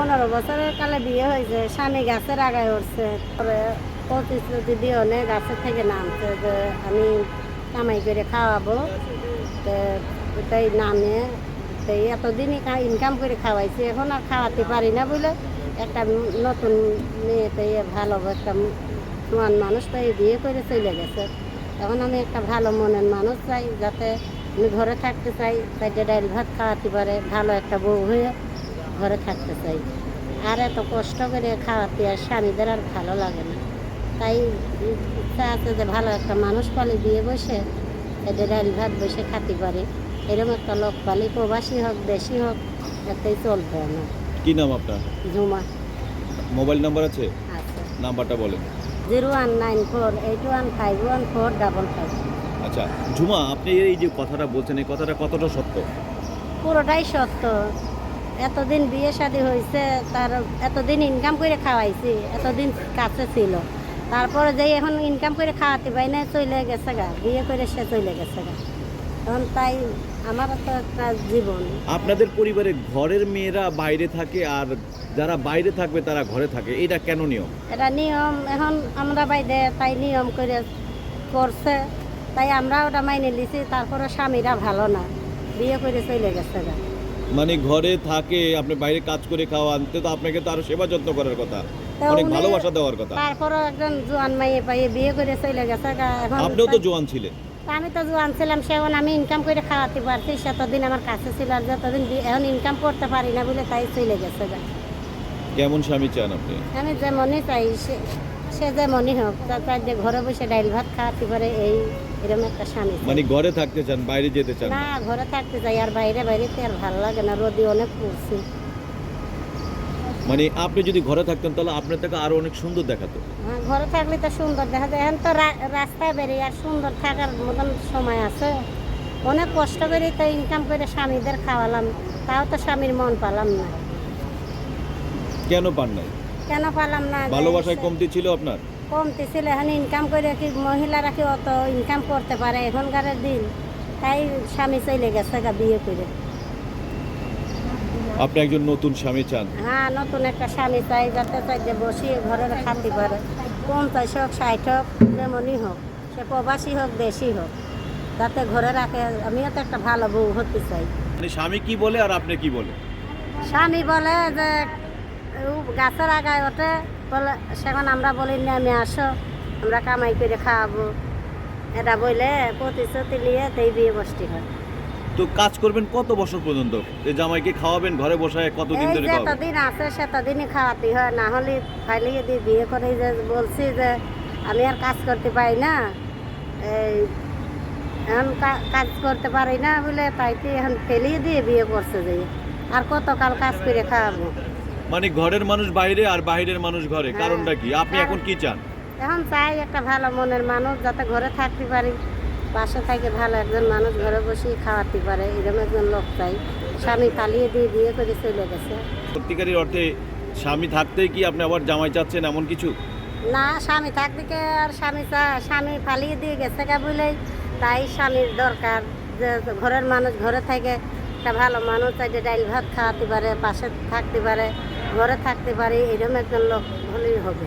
পনেরো বছরের কালে বিয়ে হয়েছে, স্বামী গাছের আগায় উঠছে। পরে প্রতিশ্রুতি দিয়ে অনেক গাছের থেকে নামছে যে আমি কামাই করে খাওয়াবো তাই নামে তাই এতদিনই ইনকাম করে খাওয়াইছি, এখন আর খাওয়াতে পারি না বলে একটা নতুন মেয়ে তাই ভালো একটা সমান মানুষ তাই বিয়ে করে চলে গেছে। এখন আমি একটা ভালো মনের মানুষ চাই, যাতে আমি ঘরে থাকতে চাই চাইতে ডাইল ভাত খাওয়াতে পারে, ভালো একটা বউ হয়ে ঘরে থাকতে চাই। আর এত কষ্ট করে খাওয়াতে আর স্বামীদের আর ভালো লাগে না। তাই ইচ্ছা আছে যে ভালো একটা মানুষ পালি দিয়ে বসে এদের ডাইল ভাত বসে খাতে পারে। এরকম একটা লোক পালি প্রবাসী হোক দেশি হোক এতেই চলবে না কি নাম আপনার? ঝুমা মোবাইল নাম্বার আছে? আছে। নাম্বারটা বলেন। Zero one nine four eight one five one four double five. আচ্ছা ঝুমা আপনি এই যে কথাটা বলছেন এই কথাটা কতটা সত্য? পুরোটাই সত্য। এতদিন বিয়ে শাদী হয়েছে তার এতদিন ইনকাম করে খাওয়াইছি এতদিন কাছে ছিল। তারপরে যে এখন ইনকাম করে খাওয়াতে পাই না চলে গেছে গা বিয়ে করে সে চলে গেছে গা। এখন তাই আমার তো একটা জীবন। আপনাদের পরিবারে ঘরের মেয়েরা বাইরে থাকে আর যারা বাইরে থাকবে তারা ঘরে থাকে এটা কেন নিয়ম? এটা নিয়ম এখন আমরা বাইরে তাই নিয়ম করে করছে তাই আমরা ওটা মাইনে নিছি তারপরে স্বামীরা ভালো না বিয়ে করে চলে গেছে গা। মানে ঘরে থাকে আপনি বাইরে কাজ করে খাওয়ান তো আপনাকে তো আরও সেবা যত্ন করার কথা। অনেক ভালোবাসা দেওয়ার কথা। তারপরে একজন জোয়ান মাইয়ে পাইয়ে বিয়ে করে চলে গেছে এখন আপনিও তো জোয়ান ছিলেন। আমি তো জোয়ান ছিলাম সে এখন আমি ইনকাম করে খাওয়াতে পারছি সেতদিন আমার কাছে ছিল আর যতদিন এখন ইনকাম করতে পারি না বলে তাই চলে গেছে কেমন স্বামী চান আপনি? আমি যেমনই চাই সে যেমনই হোক তার ঘরে বসে ডাইল ভাত খাওয়াতে পারে এই এরকম একটা স্বামী মানে ঘরে থাকতে চান বাইরে যেতে চান? না ঘরে থাকতে যাই আর বাইরে বাইরে তো আর ভালো লাগে না রোদি অনেক পড়ছি। মানে আপনি যদি ঘরে থাকতেন তাহলে আপনার থেকে আরও অনেক সুন্দর দেখাতো। হ্যাঁ, ঘরে থাকলে তো সুন্দর দেখা যায়। এখন তো রাস্তায় বেরিয়ে আর সুন্দর থাকার মতন সময় আছে। অনেক কষ্ট করে তো ইনকাম করে স্বামীদের খাওয়ালাম। তাও তো স্বামীর মন পালাম না। কেন পান নাই? কেন পালাম না? ভালোবাসায় কমতি ছিল আপনার? কমতি ছিল এখন ইনকাম করে কি মহিলারা কি অত ইনকাম করতে পারে? এখনকার দিন তাই স্বামী চলে গেছে গা বিয়ে করে। আপনি একজন নতুন স্বামী চান? হ্যাঁ নতুন একটা স্বামী চাই যাতে চাই যে বসিয়ে ঘরে। খাতে পারে পঞ্চাশ হোক ষাট হোক যেমনই হোক সে প্রবাসী হোক দেশি হোক যাতে ঘরে রাখে। আমিও তো একটা ভালো বউ হতে চাই। মানে স্বামী কি বলে আর আপনি কি বলে? স্বামী বলে যে গাছের আগায় ওঠে বলে সেখন আমরা বলি নেমে আসো আমরা কামাই করে খাওয়াবো। এটা বলে প্রতিশ্রুতি নিয়ে তাই বিয়ে বসতি হয়। তো কাজ করবেন কত বছর পর্যন্ত? এই জামাইকে খাওয়াবেন ঘরে বসায় কতদিন ধরে খাওয়াবেন? যতদিন আছে সেতদিনই খাওয়াতে হয়। না হলে ফাইলিয়ে দিয়ে বিয়ে করে যে বলছি যে আমি আর কাজ করতে পারি না এই এখন কাজ করতে পারি না বলে তাই তো এখন ফেলিয়ে দিয়ে বিয়ে করছে যে আর কতকাল কাজ করে খাওয়াবো? মানে ঘরের মানুষ বাইরে আর বাইরের মানুষ ঘরে হ্যাঁ। কারণটা কি? আপনি এখন কি চান? এখন চাই একটা ভালো মনের মানুষ যাতে ঘরে থাকতে পারি পাশে থেকে ভালো একজন মানুষ ঘরে বসেই খাওয়াতে পারে এরকম একজন লোক চাই। স্বামী পালিয়ে দিয়ে বিয়ে করে চলে গেছে। সত্যিকারের অর্থে স্বামী থাকতেই কি আপনি আবার জামাই চাচ্ছেন এমন কিছু? না স্বামী থাকতে কে আর স্বামী স্বামী পালিয়ে দিয়ে গেছে গা বলেই তাই স্বামীর দরকার যে ঘরের মানুষ ঘরে থেকে একটা ভালো মানুষ চাই যে ডাইল ভাত খাওয়াতে পারে পাশে থাকতে পারে। ঘরে থাকতে পারে এরকম একজন লোক হলেই হবে।